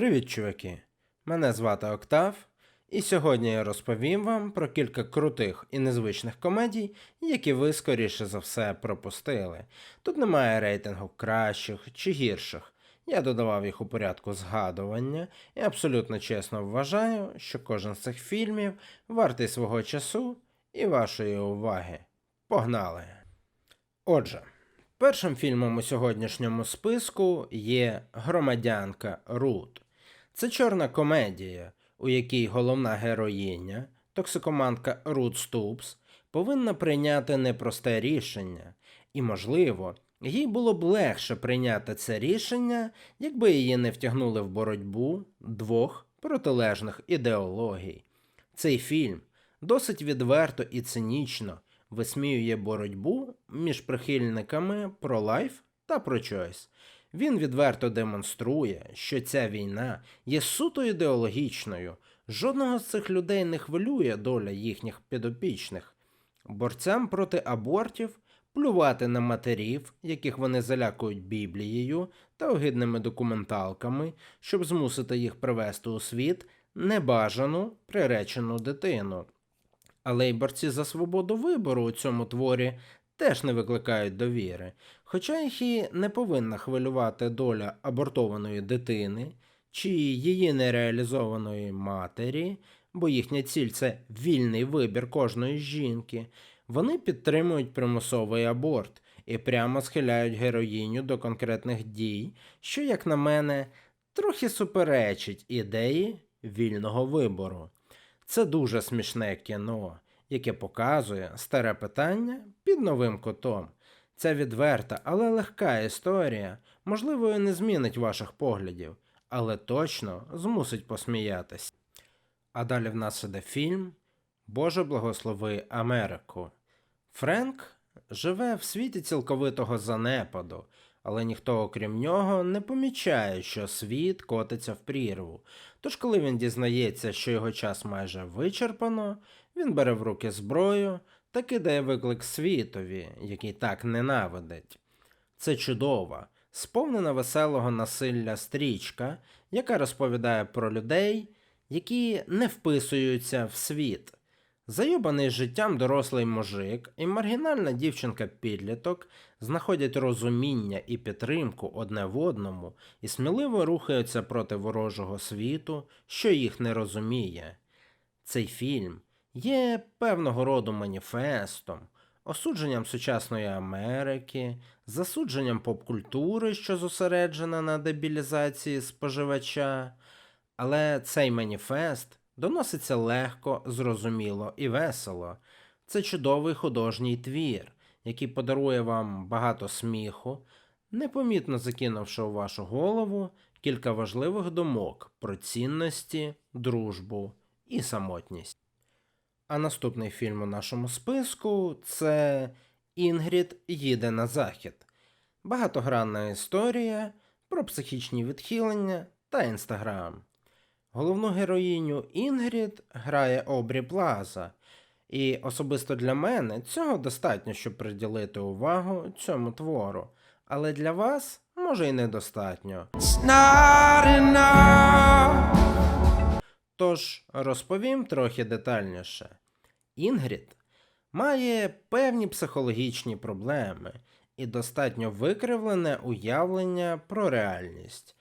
Привіт, чуваки! Мене звати Октав, і сьогодні я розповім вам про кілька крутих і незвичних комедій, які ви, скоріше за все, пропустили. Тут немає рейтингу кращих чи гірших. Я додавав їх у порядку згадування і абсолютно чесно вважаю, що кожен з цих фільмів вартий свого часу і вашої уваги. Погнали! Отже, першим фільмом у сьогоднішньому списку є Громадянка Рут. Це чорна комедія, у якій головна героїня, токсикоманка Рут Ступс, повинна прийняти непросте рішення, і, можливо, їй було б легше прийняти це рішення, якби її не втягнули в боротьбу двох протилежних ідеологій. Цей фільм досить відверто і цинічно висміює боротьбу між прихильниками про лайф та про чойс. Він відверто демонструє, що ця війна є суто ідеологічною. Жодного з цих людей не хвилює доля їхніх підопічних. Борцям проти абортів плювати на матерів, яких вони залякують Біблією та огидними документалками, щоб змусити їх привести у світ небажану приречену дитину. Але й борці за свободу вибору у цьому творі теж не викликають довіри, хоча їх і не повинна хвилювати доля абортованої дитини чи її нереалізованої матері, бо їхня ціль це вільний вибір кожної жінки. Вони підтримують примусовий аборт і прямо схиляють героїню до конкретних дій, що, як на мене, трохи суперечить ідеї вільного вибору. Це дуже смішне кіно, яке показує старе питання під новим кутом. Ця відверта, але легка історія, можливо, і не змінить ваших поглядів, але точно змусить посміятись. А далі в нас іде фільм Боже благослови Америку. Френк живе в світі цілковитого занепаду, але ніхто, окрім нього, не помічає, що світ котиться в прірву. Тож, коли він дізнається, що його час майже вичерпано, він бере в руки зброю та кидає виклик світові, який так ненавидить. Це чудова, сповнена веселого насилля стрічка, яка розповідає про людей, які не вписуються в світ. Зайобаний життям дорослий мужик і маргінальна дівчинка-підліток знаходять розуміння і підтримку одне в одному і сміливо рухаються проти ворожого світу, що їх не розуміє. Цей фільм є певного роду маніфестом, осудженням сучасної Америки, засудженням поп-культури, що зосереджена на дебілізації споживача, але цей маніфест доноситься легко, зрозуміло і весело. Це чудовий художній твір, який подарує вам багато сміху, непомітно закинувши у вашу голову кілька важливих думок про цінності, дружбу і самотність. А наступний фільм у нашому списку це Інгрід їде на захід. Багатогранна історія про психічні відхилення та інстаграм. Головну героїню Інгрід грає Обрі Плаза, і особисто для мене цього достатньо, щоб приділити увагу цьому твору. Але для вас може й недостатньо. It's not. Тож розповім трохи детальніше. Інгрід має певні психологічні проблеми і достатньо викривлене уявлення про реальність.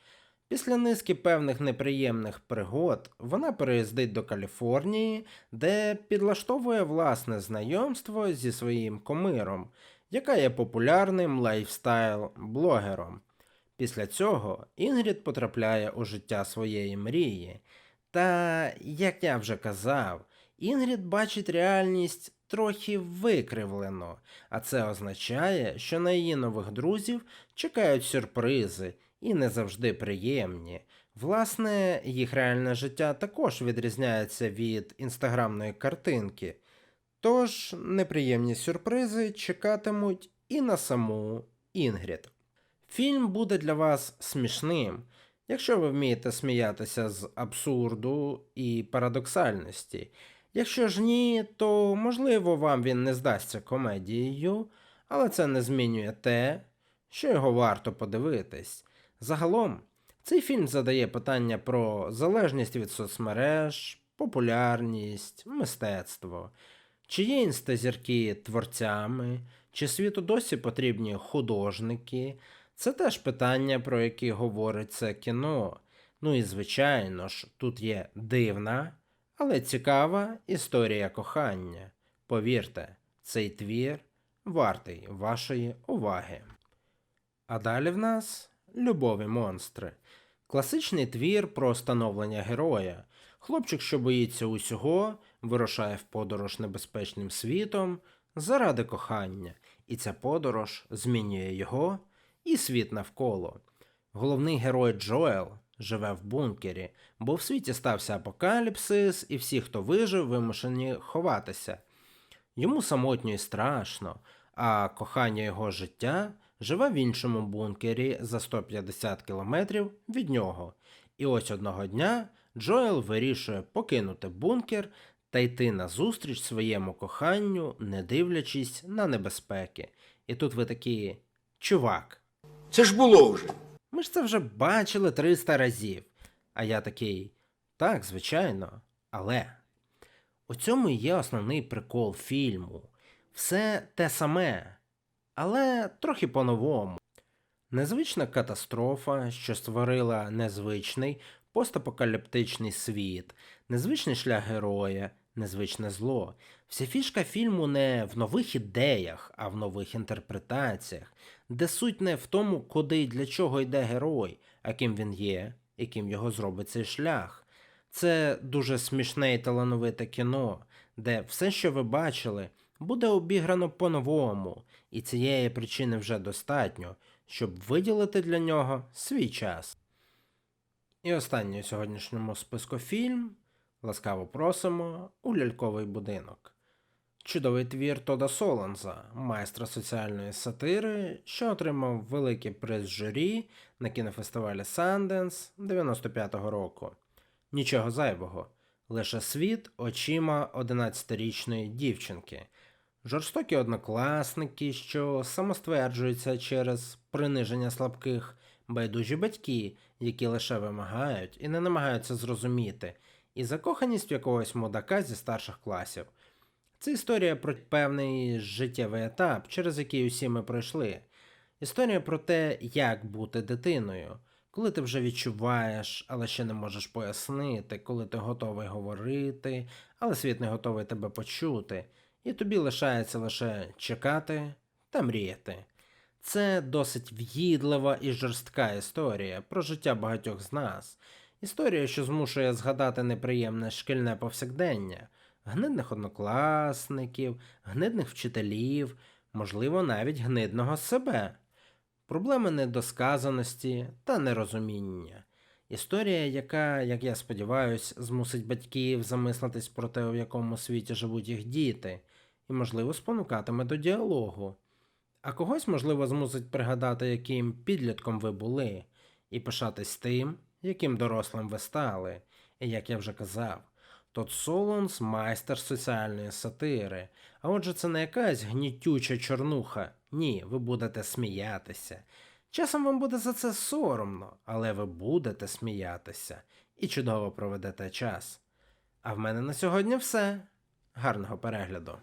Після низки певних неприємних пригод вона переїздить до Каліфорнії, де підлаштовує власне знайомство зі своїм комиром, яка є популярним лайфстайл-блогером. Після цього Інгрід потрапляє у життя своєї мрії. Та, як я вже казав, Інгрід бачить реальність трохи викривлено, а це означає, що на її нових друзів чекають сюрпризи і не завжди приємні. Власне, їх реальне життя також відрізняється від інстаграмної картинки, тож неприємні сюрпризи чекатимуть і на саму Інгрід. Фільм буде для вас смішним, якщо ви вмієте сміятися з абсурду і парадоксальності. Якщо ж ні, то можливо вам він не здасться комедією, але це не змінює те, що його варто подивитись. Загалом, Цей фільм задає питання про залежність від соцмереж, популярність, мистецтво. Чи є інстазірки творцями, чи світу досі потрібні художники? Це теж питання, про які говорить це кіно. Ну і звичайно ж, тут є дивна, але цікава історія кохання. Повірте, цей твір вартий вашої уваги. А далі в нас любові монстри. Класичний твір про становлення героя. Хлопчик, що боїться усього, вирушає в подорож небезпечним світом заради кохання, і ця подорож змінює його і світ навколо. Головний герой Джоел живе в бункері, бо в світі стався апокаліпсис, і всі, хто вижив, вимушені ховатися. Йому самотньо і страшно, а кохання його життя живе в іншому бункері за 150 кілометрів від нього. І ось одного дня Джоел вирішує покинути бункер та йти назустріч своєму коханню, не дивлячись на небезпеки. І тут ви такі чувак. Це ж було вже. Ми ж це вже бачили 300 разів. А я такий, так, звичайно, але у цьому і є основний прикол фільму. Все те саме, але трохи по-новому. Незвична катастрофа, що створила незвичний постапокаліптичний світ, незвичний шлях героя, незвичне зло. Вся фішка фільму не в нових ідеях, а в нових інтерпретаціях, де суть не в тому, куди і для чого йде герой, а ким він є, і ким його зробить цей шлях. Це дуже смішне і талановите кіно, де все, що ви бачили, буде обіграно по-новому, і цієї причини вже достатньо, щоб виділити для нього свій час. І останній у сьогоднішньому списку фільм ласкаво просимо у ляльковий будинок. Чудовий твір Тода Соланза, майстра соціальної сатири, що отримав великий приз журі на кінофестивалі Санденс 95-го року. Нічого зайвого, лише світ очима 11-річної дівчинки, жорстокі однокласники, що самостверджуються через приниження слабких, байдужі батьки, які лише вимагають і не намагаються зрозуміти, і закоханість в якогось мудака зі старших класів. Це історія про певний життєвий етап, через який усі ми пройшли. Історія про те, як бути дитиною, коли ти вже відчуваєш, але ще не можеш пояснити, коли ти готовий говорити, але світ не готовий тебе почути, і тобі лишається лише чекати та мріяти. Це досить в'їдлива і жорстка історія про життя багатьох з нас. Історія, що змушує згадати неприємне шкільне повсякдення, гнидних однокласників, гнидних вчителів, можливо, навіть гнидного себе, проблеми недосказаності та нерозуміння. Історія, яка, як я сподіваюсь, змусить батьків замислитись про те, в якому світі живуть їх діти, і, можливо, спонукатиме до діалогу. А когось, можливо, змусить пригадати, яким підлітком ви були, і пишатись тим, яким дорослим ви стали. І як я вже казав, Тот Солонс майстер соціальної сатири. А отже, це не якась гнітюча чорнуха. Ні, ви будете сміятися. Часом вам буде за це соромно, але ви будете сміятися і чудово проведете час. А в мене на сьогодні все. Гарного перегляду.